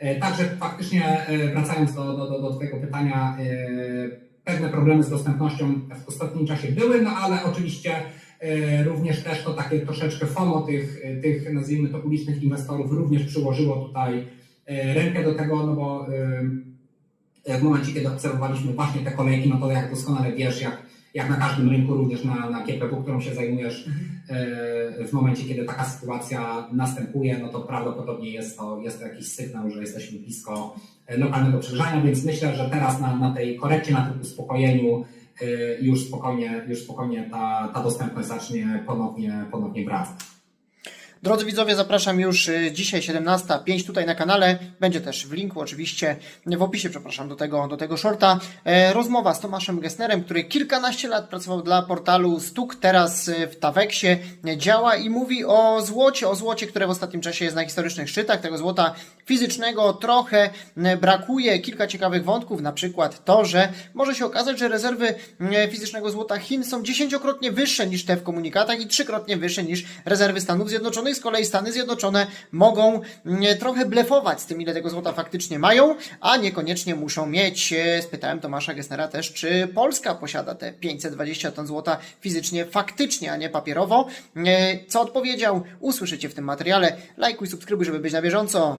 E, Także faktycznie e, wracając do, do, do, Twojego pytania, e, pewne problemy z dostępnością w ostatnim czasie były, no ale oczywiście również też to takie troszeczkę FOMO tych, tych nazwijmy to ulicznych inwestorów również przyłożyło tutaj rękę do tego, no bo w momencie, kiedy obserwowaliśmy właśnie te kolejki, no to jak doskonale wiesz, jak, jak na każdym rynku, również na, na GPW, którą się zajmujesz, e, w momencie, kiedy taka sytuacja następuje, no to prawdopodobnie jest to, jest to jakiś sygnał, że jesteśmy blisko e, lokalnego przegrzania, więc myślę, że teraz na, na tej korekcie, na tym uspokojeniu e, już spokojnie, już spokojnie ta, ta dostępność zacznie ponownie, ponownie wracać. Drodzy widzowie, zapraszam już y, dzisiaj 17.05 tutaj na kanale. Będzie też w linku oczywiście, w opisie, przepraszam, do tego, do tego shorta. E, Rozmowa z Tomaszem Gessnerem, który kilkanaście lat pracował dla portalu Stuk, teraz y, w Taweksie e, działa i mówi o złocie, o złocie, które w ostatnim czasie jest na historycznych szczytach. Tego złota fizycznego trochę brakuje. Kilka ciekawych wątków, na przykład to, że może się okazać, że rezerwy fizycznego złota Chin są dziesięciokrotnie wyższe niż te w komunikatach i trzykrotnie wyższe niż rezerwy Stanów Zjednoczonych. Z kolei Stany Zjednoczone mogą mm, trochę blefować z tym, ile tego złota faktycznie mają, a niekoniecznie muszą mieć. E, Spytałem Tomasza Gessnera też, czy Polska posiada te 520 ton złota fizycznie, faktycznie, a nie papierowo. E, Co odpowiedział, usłyszycie w tym materiale. Lajkuj, subskrybuj, żeby być na bieżąco.